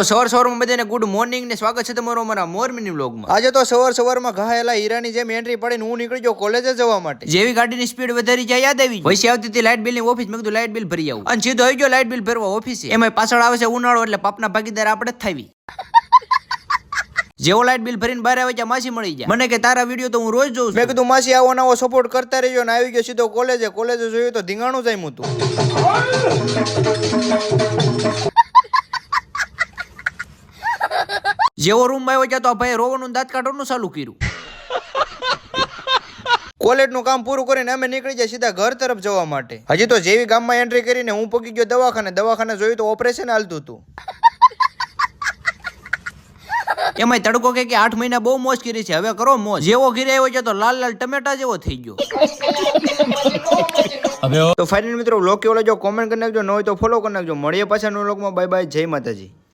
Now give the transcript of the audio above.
તો સવાર સવારમાં બધાને ગુડ મોર્નિંગ ને સ્વાગત છે તમારું અમારા મોરમિની વ્લોગમાં આજે તો સવાર સવારમાં ઘાયેલા હીરાની જેમ એન્ટ્રી પડીને હું નીકળી ગયો કોલેજે જવા માટે. જેવી ગાડીની સ્પીડ વધારી જાય યાદ આવી વૈસી આવતી હતી લાઇટ બિલની ઓફિસ મેં કીધું લાઇટ બિલ ભરી આવું. અને સીધો આવી ગયો લાઇટ બિલ ભરવા ઓફિસે એમાં પાછળ આવે છે ઉનાળો એટલે પાપના ભાગીદાર આપણે થાવી. જેવો લાઇટ બિલ ભરીને બહાર આવે ત્યાં માસી મળી જાય. મને કે તારા વીડિયો તો હું રોજ જોઉં મેં કીધું માસી આવો નવો સપોર્ટ કરતા રહેજો. ને આવી ગયો સીધો કોલેજે કોલેજે જોયું તો ધીંગાણું જાય હતું. જેવો રૂમ આવ્યો ત્યાં તો ભાઈ રોવાનું દાંત કાઢવાનું ચાલુ કર્યું. કોલેજનું કામ પૂરું કરીને અમે નીકળી જાય સીધા ઘર તરફ જવા માટે. હજી તો જેવી ગામમાં એન્ટ્રી કરીને હું પગી ગયો દવાખાને દવાખાને જોયું તો ઓપરેશન હાલતું હતું. એમાં તડકો કે કે આઠ મહિના બહુ મોજ કરી છે. હવે કરો મોજ. જેવો ઘીરે આવ્યો છે તો લાલ લાલ ટમેટા જેવો થઈ ગયો. તો ફાઇનલ મિત્રો વ્લોગ કેવો જો કોમેન્ટ કરી નાખજો. ન હોય તો ફોલો કરી નાખજો. મળીએ પાછા નો લોકમાં બાય બાય જય માતાજી.